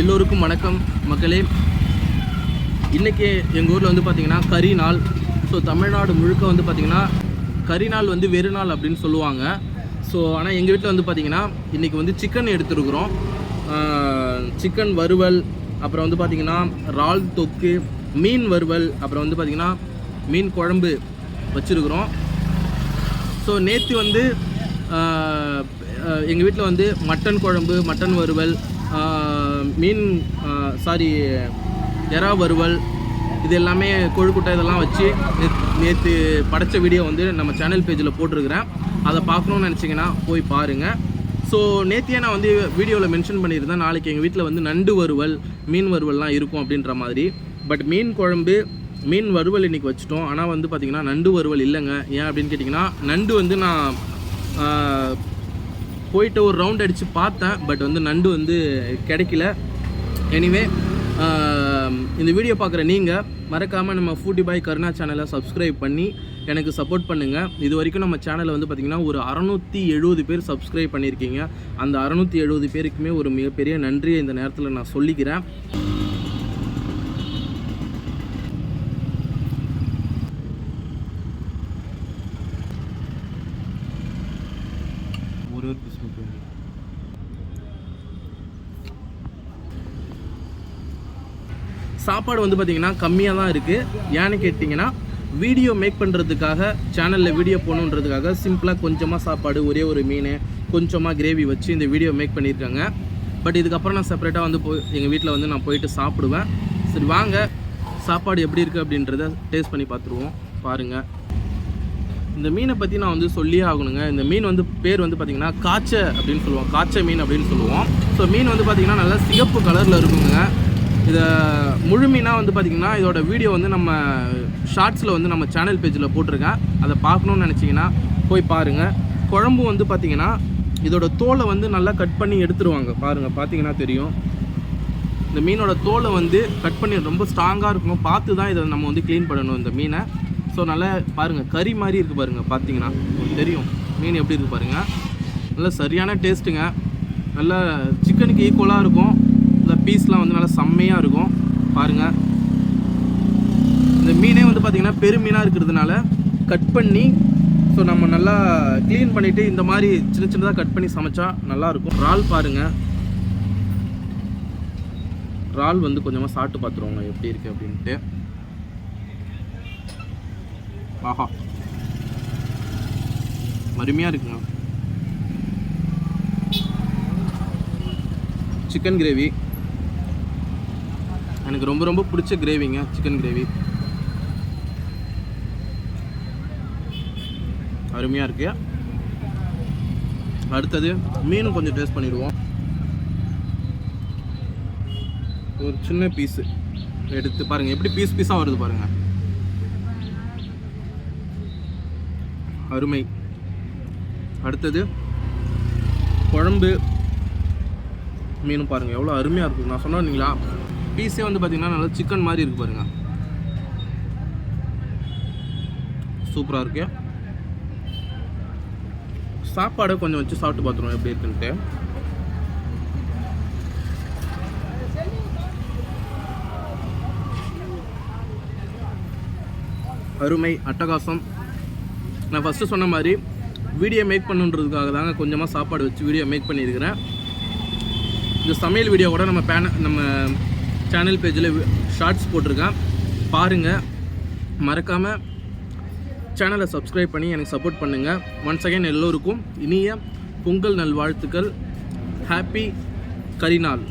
எல்லோருக்கும் வணக்கம் மக்களே. இன்றைக்கி எங்கள் ஊரில் வந்து பார்த்திங்கன்னா கறி நாள். ஸோ தமிழ்நாடு முழுக்க வந்து பார்த்திங்கன்னா கறி நாள் வந்து வெறு நாள் அப்படின்னு சொல்லுவாங்க. ஸோ ஆனால் எங்கள் வீட்டில் வந்து பார்த்திங்கன்னா இன்றைக்கி வந்து சிக்கன் எடுத்துருக்குறோம். சிக்கன் வறுவல் அப்புறம் வந்து பார்த்திங்கன்னா இறால் தொக்கு மீன் வறுவல் அப்புறம் வந்து பார்த்திங்கன்னா மீன் குழம்பு வச்சுருக்குறோம். ஸோ நேற்று வந்து எங்கள் வீட்டில் வந்து மட்டன் குழம்பு மட்டன் வறுவல் மீன் சாரி எறா வறுவல் இது எல்லாமே கொழுக்குட்டை இதெல்லாம் வச்சு நேற்று படைச்ச வீடியோ வந்து நம்ம சேனல் பேஜில் போட்டிருக்கிறேன். அதை பார்க்கணுன்னு நினச்சிங்கன்னா போய் பாருங்கள் ஸோ நேத்தியே நான் வந்து வீடியோவில் மென்ஷன் பண்ணியிருந்தேன். நாளைக்கு எங்கள் வீட்டில் வந்து நண்டு வறுவல் மீன் வறுவல்லாம் இருக்கும் அப்படின்ற மாதிரி. பட் மீன் குழம்பு மீன் வறுவல் இன்னைக்கு வச்சுட்டோம். ஆனால் வந்து பார்த்திங்கன்னா நண்டு வறுவல் இல்லைங்க. ஏன் அப்படின்னு கேட்டிங்கன்னா நண்டு வந்து நான் போயிட்டு ஒரு ரவுண்ட் அடித்து பார்த்தேன் பட் வந்து நண்டு வந்து கிடைக்கல. எனிவே இந்த வீடியோ பார்க்குற நீங்கள் மறக்காமல் நம்ம ஃபூட்டி பாய் கருணா சேனலை சப்ஸ்கிரைப் பண்ணி எனக்கு சப்போர்ட் பண்ணுங்கள் இது வரைக்கும் நம்ம சேனலை வந்து பார்த்திங்கன்னா ஒரு அறநூற்றி எழுபது பேர் சப்ஸ்கிரைப் பண்ணியிருக்கீங்க. அந்த அறநூற்றி எழுபது பேருக்குமே ஒரு மிகப்பெரிய நன்றியை இந்த நேரத்தில் நான் சொல்லிக்கிறேன் ஒரு ஒரு பீஸ் மட்டும் சாப்பாடு வந்து பார்த்திங்கன்னா கம்மியாக தான் இருக்குது ஏன்னு கேட்டிங்கன்னா வீடியோ மேக் பண்ணுறதுக்காக சேனலில் வீடியோ போகணுன்றதுக்காக சிம்பிளாக கொஞ்சமாக சாப்பாடு ஒரே ஒரு மீன் கொஞ்சமாக கிரேவி வச்சு இந்த வீடியோ மேக் பண்ணியிருக்காங்க. பட் இதுக்கப்புறம் நான் செப்பரேட்டாக வந்து போய் எங்கள் வீட்டில் வந்து நான் போயிட்டு சாப்பிடுவேன். சரி வாங்க. சாப்பாடு எப்படி இருக்குது அப்படின்றத டேஸ்ட் பண்ணி பார்த்துருவோம். பாருங்கள் இந்த மீனை பற்றி நான் வந்து சொல்லியே ஆகணுங்க. இந்த மீன் வந்து பேர் வந்து பார்த்திங்கன்னா காய்ச்ச அப்படின்னு சொல்லுவோம். காய்ச்ச மீன் அப்படின்னு சொல்லுவோம். ஸோ மீன் வந்து பார்த்திங்கன்னா நல்லா சிகப்பு கலரில் இருக்குங்க. இதை முழு வந்து பார்த்திங்கன்னா இதோட வீடியோ வந்து நம்ம ஷார்ட்ஸில் வந்து நம்ம சேனல் பேஜில் போட்டிருக்கேன். அதை பார்க்கணுன்னு நினச்சிங்கன்னா போய் பாருங்கள் குழம்பு வந்து பார்த்திங்கன்னா இதோட தோலை வந்து நல்லா கட் பண்ணி எடுத்துருவாங்க. பாருங்கள் பார்த்தீங்கன்னா தெரியும். இந்த மீனோட தோலை வந்து கட் பண்ணி ரொம்ப ஸ்ட்ராங்காக இருக்கணும். பார்த்து தான் இதை நம்ம வந்து க்ளீன் பண்ணணும் இந்த மீனை. ஸோ நல்லா பாருங்கள் கறி மாதிரி இருக்குது பாருங்கள் பார்த்தீங்கன்னா தெரியும். மீன் எப்படி இருக்குது பாருங்கள் நல்லா சரியான டேஸ்ட்டுங்க நல்லா சிக்கனுக்கு ஈக்குவலாக இருக்கும். பீஸ்லாம் வந்து நல்லா செம்மையாக இருக்கும். பாருங்கள் இந்த மீனே வந்து பார்த்திங்கன்னா பெருமீனாக இருக்கிறதுனால கட் பண்ணி ஸோ நம்ம நல்லா க்ளீன் பண்ணிவிட்டு இந்த மாதிரி சின்ன சின்னதாக கட் பண்ணி சமைச்சா நல்லாயிருக்கும் இறால் பாருங்கள் இறால் வந்து கொஞ்சமாக சாப்பிட்டு பார்த்துருவோங்க எப்படி இருக்குது அப்படின்ட்டு. ஆஹா. அருமையாக இருக்குங்க. சிக்கன் கிரேவி எனக்கு ரொம்ப ரொம்ப பிடிச்ச கிரேவிங்க சிக்கன் கிரேவி அருமையாக இருக்கு. அடுத்தது மீனும் கொஞ்சம் டேஸ்ட் பண்ணிடுவோம். ஒரு சின்ன பீஸு எடுத்து பாருங்கள் எப்படி பீஸ் பீஸாக வருது பாருங்கள் அருமை. அடுத்தது குழம்பு மீனும் பாருங்கள் எவ்வளோ அருமையாக இருக்குது நான் சொன்னீங்களா பீஸே வந்து பார்த்திங்கன்னா நல்லா சிக்கன் மாதிரி இருக்கு பாருங்கள் சூப்பராக இருக்கு. சாப்பாடை கொஞ்சம் வச்சு சாப்பிட்டு பார்த்துருவோம் எப்படி இருக்குன்ட்டு. அருமை அட்டகாசம். நான் ஃபஸ்ட்டு சொன்ன மாதிரி வீடியோ மேக் பண்ணுன்றதுக்காக தாங்க கொஞ்சமாக சாப்பாடு வச்சு வீடியோ மேக் பண்ணியிருக்கிறேன். இந்த சமையல் வீடியோ கூட நம்ம பேன நம்ம சேனல் பேஜில் ஷார்ட்ஸ் போட்டிருக்கேன். பாருங்கள் மறக்காமல் சேனலை சப்ஸ்கிரைப் பண்ணி எனக்கு சப்போர்ட் பண்ணுங்கள் ஒன்ஸ் அகைன் எல்லோருக்கும் இனிய பொங்கல் நல்வாழ்த்துக்கள். ஹாப்பி கரிநாள்.